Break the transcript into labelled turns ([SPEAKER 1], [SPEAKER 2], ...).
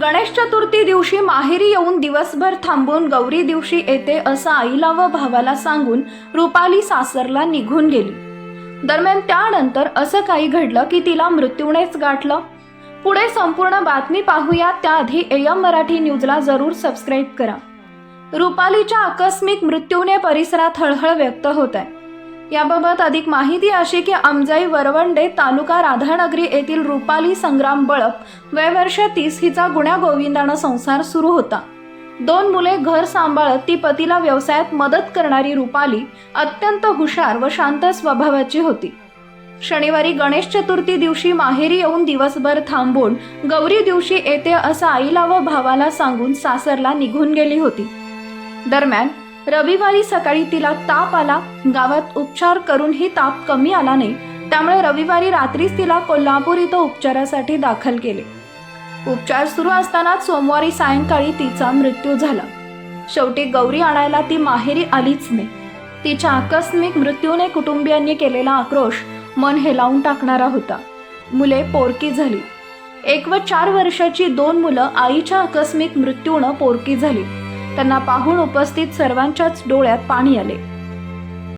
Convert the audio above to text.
[SPEAKER 1] गणेश चतुर्थी दिवशी माहेरी येऊन दिवसभर थांबून गौरी दिवशी येते असं आईला व भावाला सांगून रुपाली सासरला निघून गेली. दरम्यान त्यानंतर असं काही घडलं की तिला मृत्यूनेच गाठलं. पुढे संपूर्ण बातमी पाहूया. त्याआधी एयम मराठी न्यूजला जरूर सबस्क्राईब करा. रुपालीच्या आकस्मिक मृत्यूने परिसरात हळहळ व्यक्त होत आहे. याबाबत अधिक माहिती अशी की आमजाई वरवंडे तालुका राधानगरी येथील रुपाली संग्राम बळप वय वर्ष तीस हिचा गुण्या गोविंदानं संसार सुरू होता. दोन मुले घर सांभाळत ती पतीला व्यवसायात मदत करणारी रुपाली अत्यंत हुशार व शांत स्वभावाची होती. शनिवारी गणेश चतुर्थी दिवशी माहेरी येऊन दिवसभर थांबून गौरी दिवशी येते असं आईला व भावाला सांगून सासरला निघून गेली होती. दरम्यान रविवारी सकाळी तिला ताप आला. गावात उपचार करूनही ताप कमी आला नाही. त्यामुळे रविवारी रात्रीच तिला कोल्हापूर इथं उपचारासाठी दाखल केले. उपचार सुरू असतानाच सोमवारी सायंकाळी तिचा मृत्यू झाला. शेवटी गौरी आणायला ती माहेरी आलीच नाही. तिच्या आकस्मिक मृत्यूने कुटुंबियांनी केलेला आक्रोश मन हेलावून टाकणारा होता. मुले पोरकी झाली. एक व चार वर्षाची दोन मुलं आईच्या आकस्मिक मृत्यूनं पोरकी झाली. त्यांना पाहून उपस्थित सर्वांच्याच डोळ्यात पाणी आले.